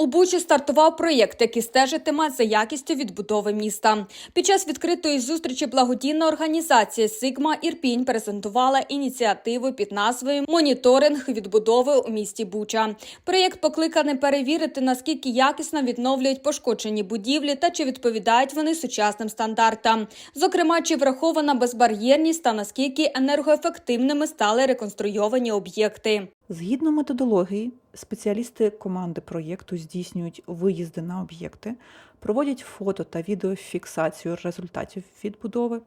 У Бучі стартував проєкт, який стежитиме за якістю відбудови міста. Під час відкритої зустрічі благодійна організація Сигма Ірпінь презентувала ініціативу під назвою Моніторинг відбудови у місті Буча. Проєкт покликаний перевірити, наскільки якісно відновлюють пошкоджені будівлі та чи відповідають вони сучасним стандартам. Зокрема, чи врахована безбар'єрність та наскільки енергоефективними стали реконструйовані об'єкти. Згідно методології, спеціалісти команди проєкту здійснюють виїзди на об'єкти, проводять фото та відеофіксацію результатів відбудови,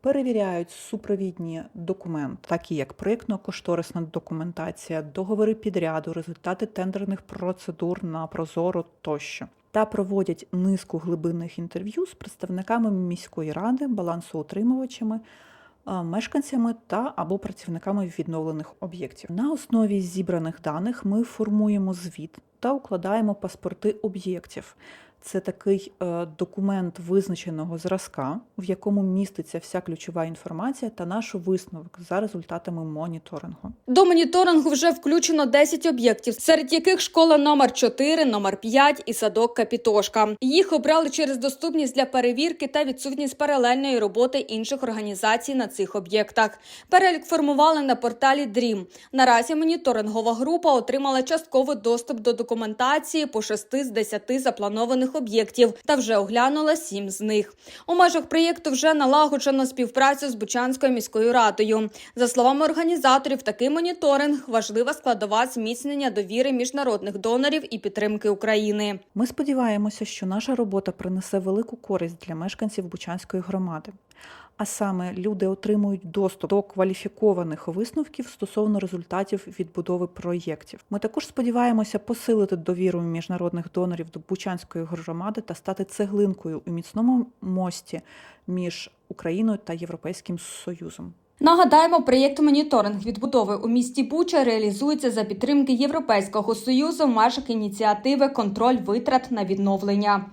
перевіряють супровідні документи, такі як проєктно-кошторисна документація, договори підряду, результати тендерних процедур на Прозоро тощо. Та проводять низку глибинних інтерв'ю з представниками міської ради, балансоутримувачами, мешканцями та або працівниками відновлених об'єктів. На основі зібраних даних ми формуємо звіт та укладаємо паспорти об'єктів. Це такий е, документ визначеного зразка, в якому міститься вся ключова інформація та наш висновок за результатами моніторингу. До моніторингу вже включено 10 об'єктів, серед яких школа номер 4, номер 5 і садок Капітошка. Їх обрали через доступність для перевірки та відсутність паралельної роботи інших організацій на цих об'єктах. Перелік формували на порталі DREAM. Наразі моніторингова група отримала частковий доступ до документації по 6 з 10 запланованих об'єктів та вже оглянула сім з них. У межах проєкту вже налагоджено співпрацю з Бучанською міською радою. За словами організаторів, такий моніторинг важлива складова зміцнення довіри міжнародних донорів і підтримки України. Ми сподіваємося, що наша робота принесе велику користь для мешканців Бучанської громади. А саме люди отримують доступ до кваліфікованих висновків стосовно результатів відбудови проєктів. Ми також сподіваємося посилити довіру міжнародних донорів до Бучанської громади та стати цеглинкою у міцному мості між Україною та Європейським Союзом. Нагадаємо, проєкт моніторинг відбудови у місті Буча реалізується за підтримки Європейського союзу в межах ініціативи Контроль витрат на відновлення.